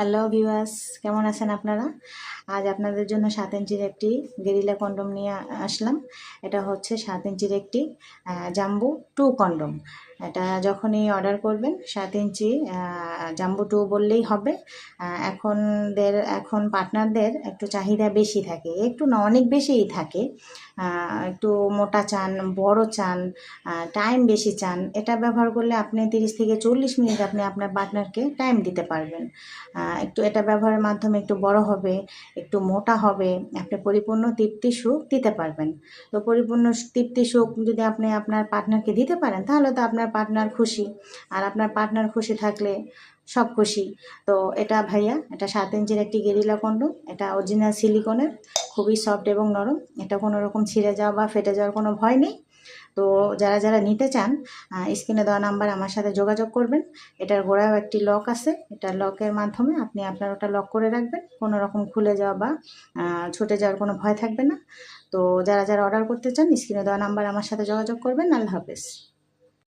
Hello viewers কেমন আছেন আপনারা? আজ আপনাদের জন্য সাত ইঞ্চির একটি গেরিলা কন্ডম নিয়ে আসলাম। এটা হচ্ছে সাত ইঞ্চির একটি জাম্বু টু কন্ডম এটা যখনই অর্ডার করবেন, সাত ইঞ্চি জাম্বু টু বললেই হবে। এখনদের, এখন পার্টনারদের একটু চাহিদা বেশি থাকে। একটু না, অনেক বেশিই থাকে। একটু মোটা চান, বড় চান টাইম বেশি চান, এটা ব্যবহার করলে আপনি তিরিশ থেকে চল্লিশ মিনিট আপনি আপনার পার্টনারকে টাইম দিতে পারবেন। একটু এটা ব্যবহারের মাধ্যমে একটু বড় হবে, একটু মোটা হবে, আপনি পরিপূর্ণ তৃপ্তি সুখ দিতে পারবেন। তো পরিপূর্ণ তৃপ্তি সুখ যদি আপনি আপনার পার্টনারকে দিতে পারেন, তাহলে তো আপনার পার্টনার খুশি আর আপনার পার্টনার খুশি থাকলে সব খুশি। তো এটা ভাইয়া, এটা সাত ইঞ্চির একটি গেরিলা কন্ডম এটা অরিজিনাল সিলিকনের খুবই সফট এবং নরম। এটা কোনো রকম ছিঁড়ে যাওয়া বা ফেটে যাওয়ার কোনো ভয় নেই। তো যারা যারা নিতে চান স্ক্রিনে দেওয়া নাম্বার আমার সাথে যোগাযোগ করবেন। এটার গোড়ায়ও একটি লক আছে। এটা লকের মাধ্যমে আপনি আপনার ওটা লক করে রাখবেন। কোনো রকম খুলে যাওয়া বা ছুটে যাওয়ার কোনো ভয় থাকবে না। তো যারা যারা অর্ডার করতে চান স্ক্রিনে দেওয়া নাম্বার আমার সাথে যোগাযোগ করবেন। আল্লাহ হাফেজ।